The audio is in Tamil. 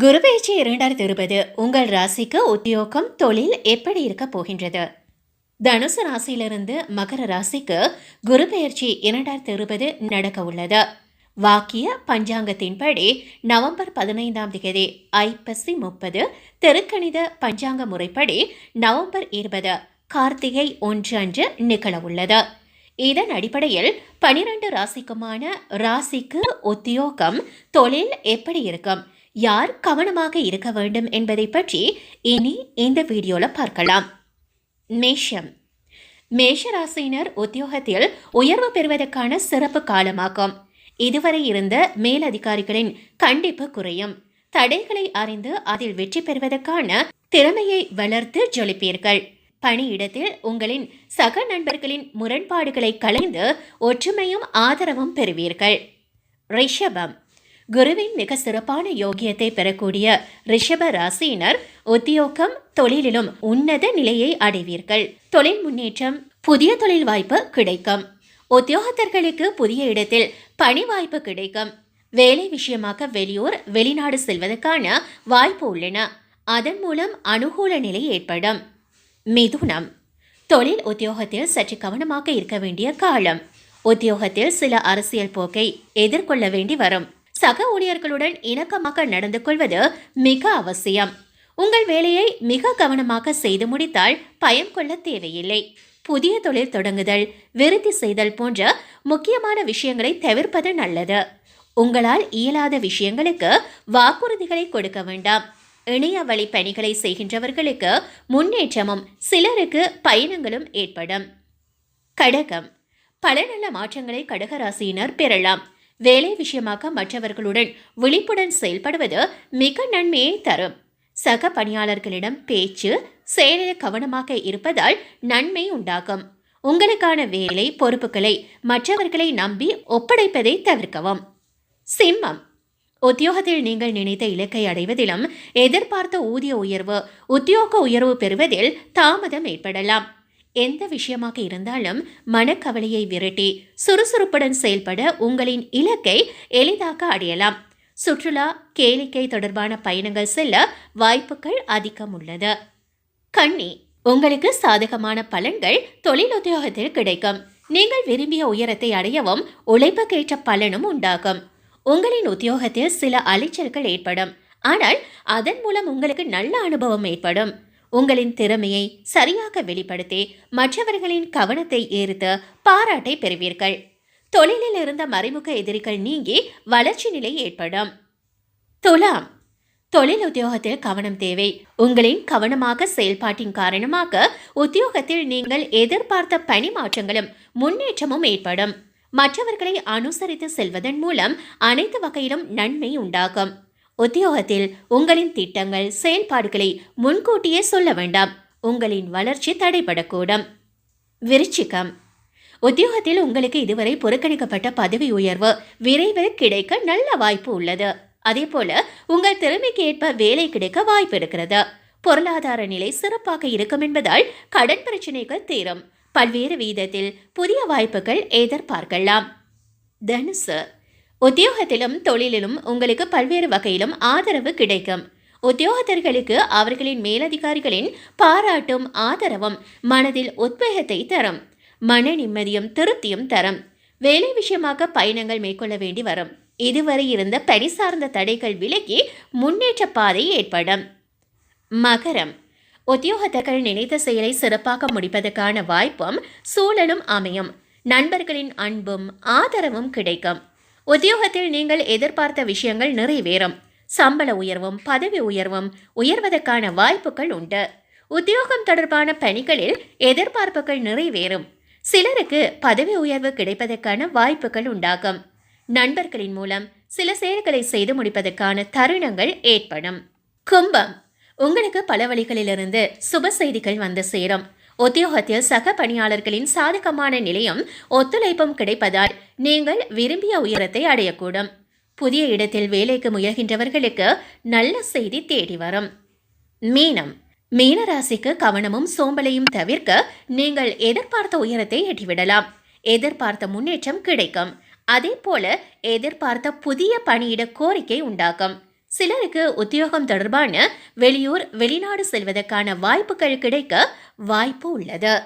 குருபெயர்ச்சி இரண்டாயிரத்தி இருபது. உங்கள் ராசிக்கு உத்தியோகம் தொழில் எப்படி இருக்க போகின்றது? தனுசு ராசியிலிருந்து மகர ராசிக்கு குருபெயர்ச்சி இரண்டாயிரத்தி இருபது நடக்க உள்ளது. வாக்கிய பஞ்சாங்கத்தின்படி நவம்பர் பதினைந்தாம் தேதி ஐப்பசி முப்பது தெருக்கணித பஞ்சாங்க முறைப்படி நவம்பர் இருபது கார்த்திகை ஒன்று அன்று நிகழ உள்ளது. இதன் அடிப்படையில் பனிரெண்டு ராசிக்குமான ராசிக்கு உத்தியோகம் தொழில் எப்படி இருக்கும்? யார் கவனமாக இருக்க வேண்டும் என்பதை பற்றி இனி இந்த வீடியோவில் பார்க்கலாம். மேஷம். மேஷ ராசியினர் உத்தியோகத்தில் உயர்வு பெறுவதற்கான சிறப்பு காலமாகும். இதுவரை இருந்த மேலதிகாரிகளின் கண்டிப்பு குறையும். தடைகளை அறிந்து அதில் வெற்றி பெறுவதற்கான திறமையை வளர்த்து ஜொலிப்பீர்கள். பணியிடத்தில் உங்களின் சக நண்பர்களின் முரண்பாடுகளை கலைந்து ஒற்றுமையும் ஆதரவும் பெறுவீர்கள். ரிஷபம். குருவின் மிக சிறப்பான யோகியத்தை பெறக்கூடிய ரிஷப ராசியினர் உத்தியோகம் தொழிலிலும் உன்னத நிலையை அடைவீர்கள். தொழில் முன்னேற்றம் புதிய தொழில் வாய்ப்பு கிடைக்கும். உத்தியோகத்தர்களுக்கு புதிய இடத்தில் பணி வாய்ப்பு கிடைக்கும். வேலை விஷயமாக வெளியூர் வெளிநாடு செல்வதற்கான வாய்ப்பு உள்ளன. அதன் மூலம் அனுகூல நிலை ஏற்படும். மிதுனம். தொழில் உத்தியோகத்தில் சற்று கவனமாக இருக்க வேண்டிய காலம். உத்தியோகத்தில் சில அரசியல் போக்கை எதிர்கொள்ள வேண்டி வரும். சக ஊழியர்களுடன் இணக்கமாக நடந்து கொள்வது மிக அவசியம். உங்கள் வேலையை மிக கவனமாக செய்து முடித்தால் பயம் கொள்ள தேவையில்லை. புதிய தொழில் தொடங்குதல் விருத்தி செய்தல் போன்ற முக்கியமான விஷயங்களை தவிர்ப்பது நல்லது. உங்களால் இயலாத விஷயங்களுக்கு வாக்குறுதிகளை கொடுக்க வேண்டாம். இணைய வழி பணிகளை செய்கின்றவர்களுக்கு முன்னேற்றமும் சிலருக்கு பயணங்களும் ஏற்படும். கடகம். பல நல்ல மாற்றங்களை கடகராசியினர் பெறலாம். வேலை விஷயமாக மற்றவர்களுடன் விழிப்புடன் செயல்படுவது மிக நன்மையை தரும். சக பணியாளர்களிடம் பேச்சு செயலில் கவனமாக இருப்பதால் நன்மை உண்டாகும். உங்களுக்கான வேலை பொறுப்புகளை மற்றவர்களை நம்பி ஒப்படைப்பதை தவிர்க்கவும். சிம்மம். உத்தியோகத்தில் நீங்கள் நினைத்த இலக்கை அடைவதிலும் எதிர்பார்த்த ஊதிய உயர்வு உத்தியோக உயர்வு பெறுவதில் தாமதம் ஏற்படலாம். எந்த விஷயமாக இருந்தாலும் மனக்கவலையை விரட்டி சுறுசுறுப்புடன் செயல்பட உங்களின் இலக்கை எளிதாக அடையலாம். சுற்றுலா கேளிக்கை தொடர்பான பயணங்கள் செல்ல வாய்ப்புகள் அதிகம் உள்ளது. கண்ணி உங்களுக்கு சாதகமான பலன்கள் தொழில் உத்தியோகத்தில் கிடைக்கும். நீங்கள் விரும்பிய உயரத்தை அடையவும் உழைப்புக்கேற்ற பலனும் உண்டாகும். உங்களின் உத்தியோகத்தில் சில அலைச்சல்கள் ஏற்படும். ஆனால் அதன் மூலம் உங்களுக்கு நல்ல அனுபவம் ஏற்படும். உங்களின் திறமையை சரியாக வெளிப்படுத்தி மற்றவர்களின் கவனத்தை ஈர்த்து பாராட்டை பெறுவீர்கள். தொழிலில் இருந்த மறைமுக எதிரிகள் நீங்கி வளர்ச்சி நிலை ஏற்படும். துலாம் தொழில் உத்தியோகத்தில் கவனம் தேவை. உங்களின் கவனமாக செயல்பாட்டின் காரணமாக உத்தியோகத்தில் நீங்கள் எதிர்பார்த்த பணி மாற்றங்களும் முன்னேற்றமும் ஏற்படும். மற்றவர்களை அனுசரித்து செல்வதன் மூலம் அனைத்து வகையிலும் நன்மை உண்டாகும். உத்தியோகத்தில் உங்களின் திட்டங்கள் செயல்பாடுகளை முன்கூட்டியே சொல்ல வேண்டாம். உங்களின் வளர்ச்சி தடைபடக்கூடும். விருச்சிக்கம் உத்தியோகத்தில் உங்களுக்கு இதுவரை புறக்கணிக்கப்பட்ட பதவி உயர்வு விரைவில் கிடைக்க நல்ல வாய்ப்பு உள்ளது. அதே போல உங்கள் திறமைக்கு ஏற்ப வேலை கிடைக்க வாய்ப்பு இருக்கிறது. பொருளாதார நிலை சிறப்பாக இருக்கும் என்பதால் கடன் பிரச்சனைகள் தீரும். பல்வேறு வீதத்தில் புதிய வாய்ப்புகள் எதிர்பார்க்கலாம். தனுசு. உத்தியோகத்திலும் தொழிலிலும் உங்களுக்கு பல்வேறு வகையிலும் ஆதரவு கிடைக்கும். உத்தியோகத்தர்களுக்கு அவர்களின் மேலதிகாரிகளின் பாராட்டும் ஆதரவும் மனதில் உத்வேகத்தை தரும். மன நிம்மதியும் திருப்தியும் தரும். வேலை விஷயமாக பயணங்கள் மேற்கொள்ள வேண்டி வரும். இதுவரை இருந்த பணி சார்ந்த தடைகள் விலகி முன்னேற்ற பாதை ஏற்படும். மகரம். உத்தியோகத்தர்கள் நினைத்த செயலை சிறப்பாக முடிப்பதற்கான வாய்ப்பும் சூழலும் அமையும். நண்பர்களின் அன்பும் ஆதரவும் கிடைக்கும். உத்தியோகத்தில் நீங்கள் எதிர்பார்த்த விஷயங்கள் நிறைவேறும். சம்பள உயர்வும் பதவி உயர்வும் உயர்வதற்கான வாய்ப்புகள் உண்டு. உத்தியோகம் தொடர்பான பணிகளில் எதிர்பார்ப்புகள் நிறைவேறும். சிலருக்கு பதவி உயர்வு கிடைப்பதற்கான வாய்ப்புகள் உண்டாகும். நண்பர்களின் மூலம் சில செயல்களை செய்து முடிப்பதற்கான தருணங்கள் ஏற்படும். கும்பம். உங்களுக்கு பல வழிகளிலிருந்து சுப செய்திகள் வந்து சேரும். உத்தியோகத்தில் சக பணியாளர்களின் சாதகமான நிலையும் ஒத்துழைப்பும் கிடைப்பதால் நீங்கள் விரும்பிய உயரத்தை அடையக்கூடும். புதிய இடத்தில் வேலைக்கு முயல்கின்றவர்களுக்கு நல்ல செய்தி தேடி வரும். மீனம். மீனராசிக்கு கவனமும் சோம்பலையும் தவிர்க்க நீங்கள் எதிர்பார்த்த உயரத்தை எட்டிவிடலாம். எதிர்பார்த்த முன்னேற்றம் கிடைக்கும். அதே போல எதிர்பார்த்த புதிய பணியிட கோரிக்கை உண்டாகும். சிலருக்கு உத்தியோகம் தொடர்பான வெளியூர் வெளிநாடு செல்வதற்கான வாய்ப்புகள் கிடைக்க வாய்ப்பு உள்ளது.